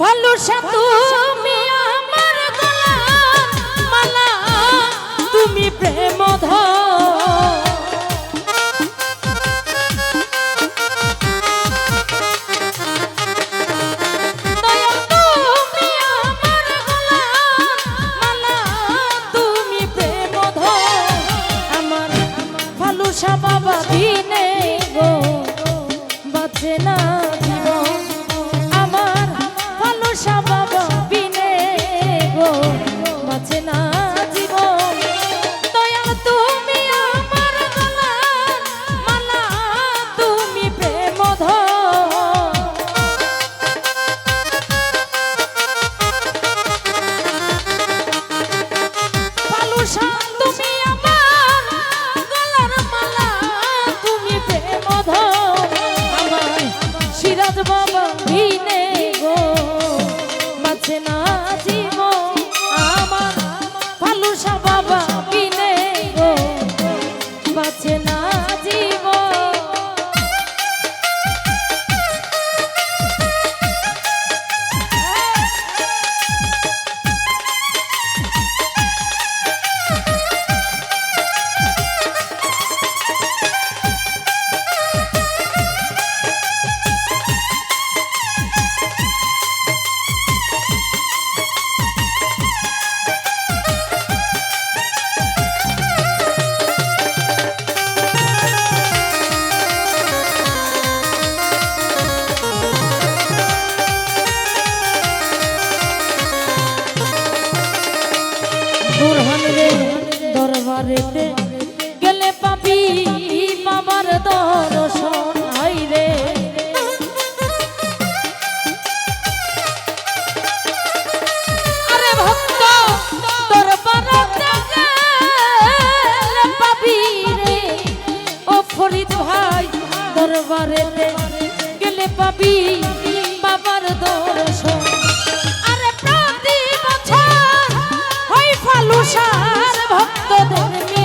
ভালোসা তুমি আমার গলা মালা। তুমি প্রেম রাজবাবা ভিনে ঘরেতে গেলে পাপি বাবার দর্শন হয় রে। আরে ভক্ত, তোর পাপি রে। ও ভাই, দরবারেতে গেলে পাপি তুষার ভক্তদের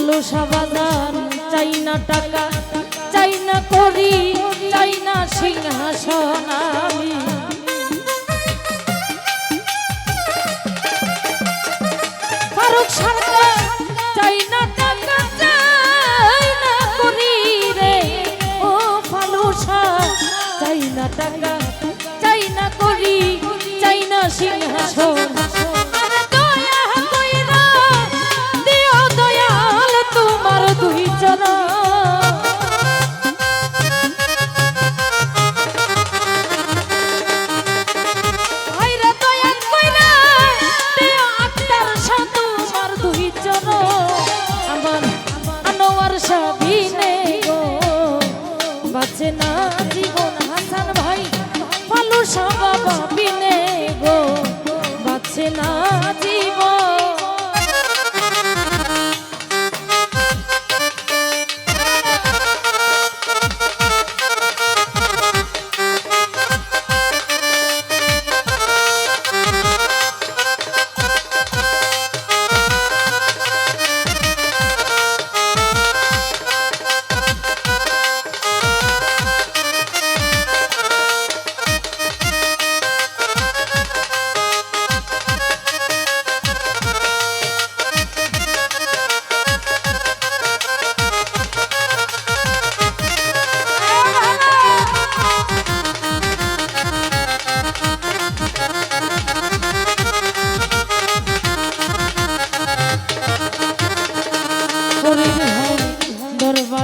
ভালো সাবাদান চাই না টাকা চাই না করি চাই না সিংহাসন আমি। ফারুক সরকার 서봐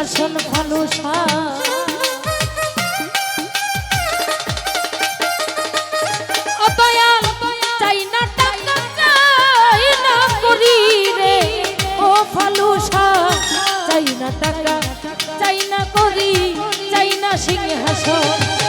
শাসন ভালো অতয়াল চাই না টাকা, চাই না করি রে। ও ফালুসা চাই না টাকা, চাই না করি, চাই না সিংহাসন।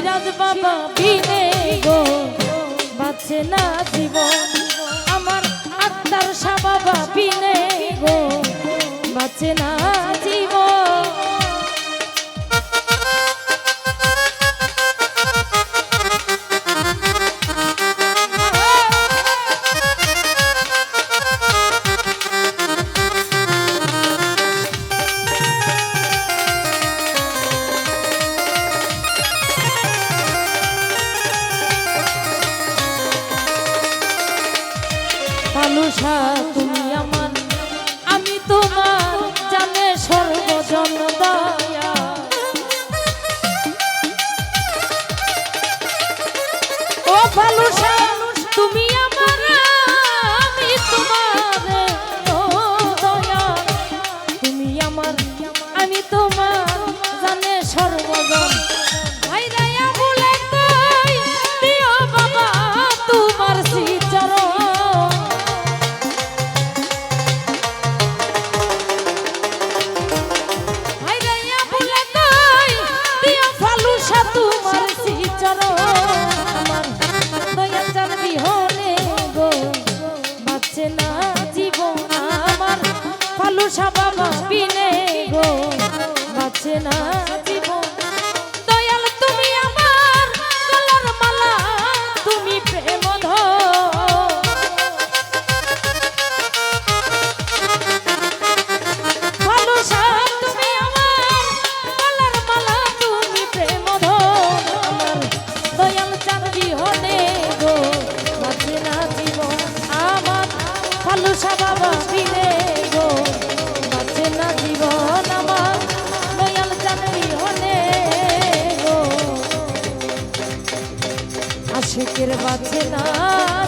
বিরাজ বাবা বিনে গো, বাঁচে না জীবন। আমার আত্মার সা বাবা বিনে গো, বাঁচে না জীবন। মানুষা তুমি আমার বাছে না।